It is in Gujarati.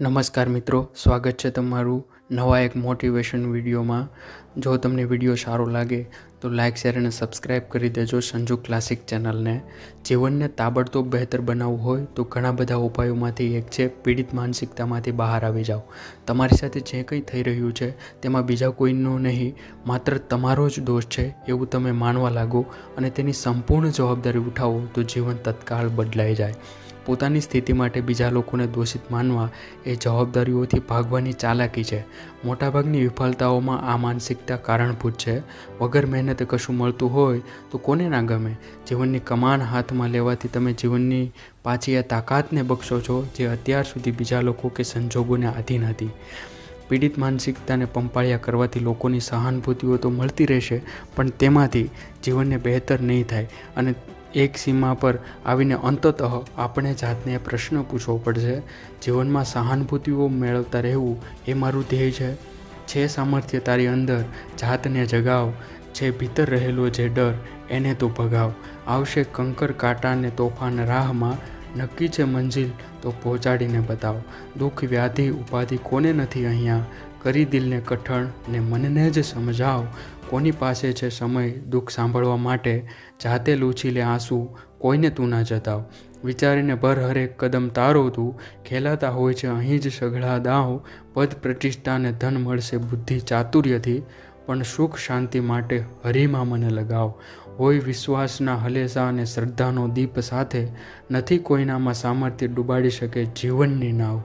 નમસ્કાર મિત્રો, સ્વાગત છે તમારું નવા એક મોટિવેશન વિડીયોમાં. જો તમને વીડિયો સારો લાગે, તો લાઇક શેર અને સબસ્ક્રાઇબ કરી દેજો સંજુ ક્લાસિક ચેનલને જીવનને તાબડતોબ બહેતર બનાવવું હોય, તો ઘણા બધા ઉપાયોમાંથી એક છે, પીડિત માનસિકતામાંથી બહાર આવી જાઓ. તમારી સાથે જે કંઈ થઈ રહ્યું છે, તેમાં બીજા કોઈનો નહીં, માત્ર તમારો જ દોષ છે, એવું તમે માનવા લાગો અને તેની સંપૂર્ણ જવાબદારી ઉઠાવો, તો જીવન તત્કાળ બદલાઈ જાય. પોતાની સ્થિતિ માટે બીજા લોકોને દોષિત માનવા એ જવાબદારીઓથી ભાગવાની ચાલાકી છે. મોટાભાગની વિફળતાઓમાં આ માનસિકતા કારણભૂત છે. વગર મહેનતે કશું મળતું હોય તો કોને ના ગમે? જીવનની કમાન હાથમાં લેવાથી તમે જીવનની પાછી આ તાકાતને બક્ષો છો જે અત્યાર સુધી બીજા લોકો કે સંજોગોને આધીન હતી. પીડિત માનસિકતાને પંપાળિયા કરવાથી લોકોની સહાનુભૂતિઓ તો મળતી રહેશે, પણ તેમાંથી જીવનને બહેતર નહીં થાય અને એક સીમા પર આવીને અંતતઃ આપણે જાતને પ્રશ્ન પૂછવો પડશે. જીવનમાં સહાનુભૂતિઓ મેળવતા રહેવું એ મારું ધ્યેય છે. છે સામર્થ્ય તારી અંદર, જાતને જગાવ. છે ભીતર રહેલો જે ડર, એને તો ભગાવ. આવશે કંકર કાંટાને તોફાન રાહમાં. નક્કી છે મંજિલ, તો પહોંચાડીને બતાવ. દુઃખ, વ્યાધિ, ઉપાધિ કોને નથી અહીંયા? કરી દિલને કઠણ ને મનને જ સમજાવ. કોની પાસે છે સમય, દુઃખ સાંભળવા માટે? જાતે લૂછી લે આંસુ, કોઈને તું ના જતાવ. વિચારીને ભર હરેક કદમ તારો તું. ખેલાતા હોય છે અહીં જ સઘળા દાવ. પદ પ્રતિષ્ઠાને ધન મળશે બુદ્ધિ ચાતુર્યથી. પણ સુખ શાંતિ માટે હરિમાં મને લગાવ. હોય વિશ્વાસના હલેસા અને શ્રદ્ધાનો દીપ સાથે. નથી કોઈનામાં સામર્થ્ય ડૂબાડી શકે જીવનની નાવ.